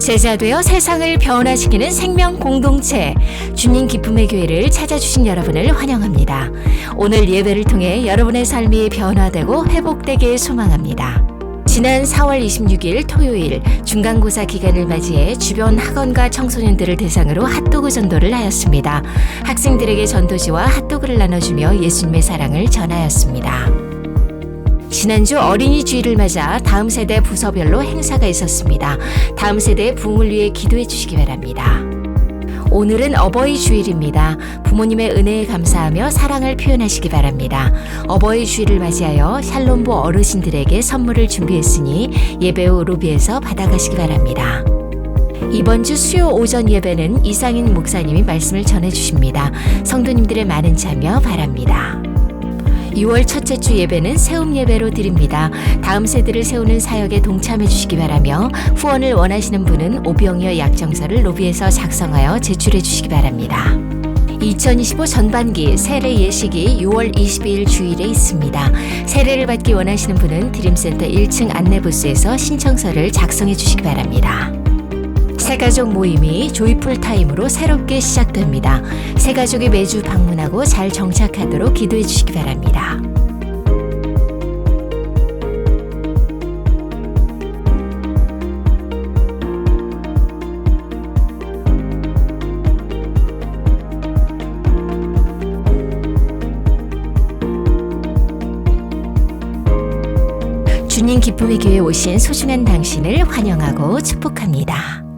제자되어 세상을 변화시키는 생명 공동체 주님 기쁨의 교회를 찾아주신 여러분을 환영합니다. 오늘 예배를 통해 여러분의 삶이 변화되고 회복되길 소망합니다. 지난 4월 26일 토요일 중간고사 기간을 맞이해 주변 학원과 청소년들을 대상으로 핫도그 전도를 하였습니다. 학생들에게 전도지와 핫도그를 나눠주며 예수님의 사랑을 전하였습니다. 지난주 어린이 주일을 맞아 다음 세대 부서별로 행사가 있었습니다. 다음 세대의 부흥을 위해 기도해 주시기 바랍니다. 오늘은 어버이 주일입니다. 부모님의 은혜에 감사하며 사랑을 표현하시기 바랍니다. 어버이 주일을 맞이하여 샬롬보 어르신들에게 선물을 준비했으니 예배 후 로비에서 받아가시기 바랍니다. 이번 주 수요 오전 예배는 이상인 목사님이 말씀을 전해 주십니다. 성도님들의 많은 참여 바랍니다. 6월 첫째 주 예배는 세움 예배로 드립니다. 다음 세대를 세우는 사역에 동참해 주시기 바라며 후원을 원하시는 분은 오병이어 약정서를 로비에서 작성하여 제출해 주시기 바랍니다. 2025 전반기 세례 예식이 6월 22일 주일에 있습니다. 세례를 받기 원하시는 분은 드림센터 1층 안내부스에서 신청서를 작성해 주시기 바랍니다. 새가족 모임이 조이풀 타임으로 새롭게 시작됩니다. 새가족이 매주 방문하고 잘 정착하도록 기도해 주시기 바랍니다. 주님 기쁨의 교회 오신 소중한 당신을 환영하고 축복합니다.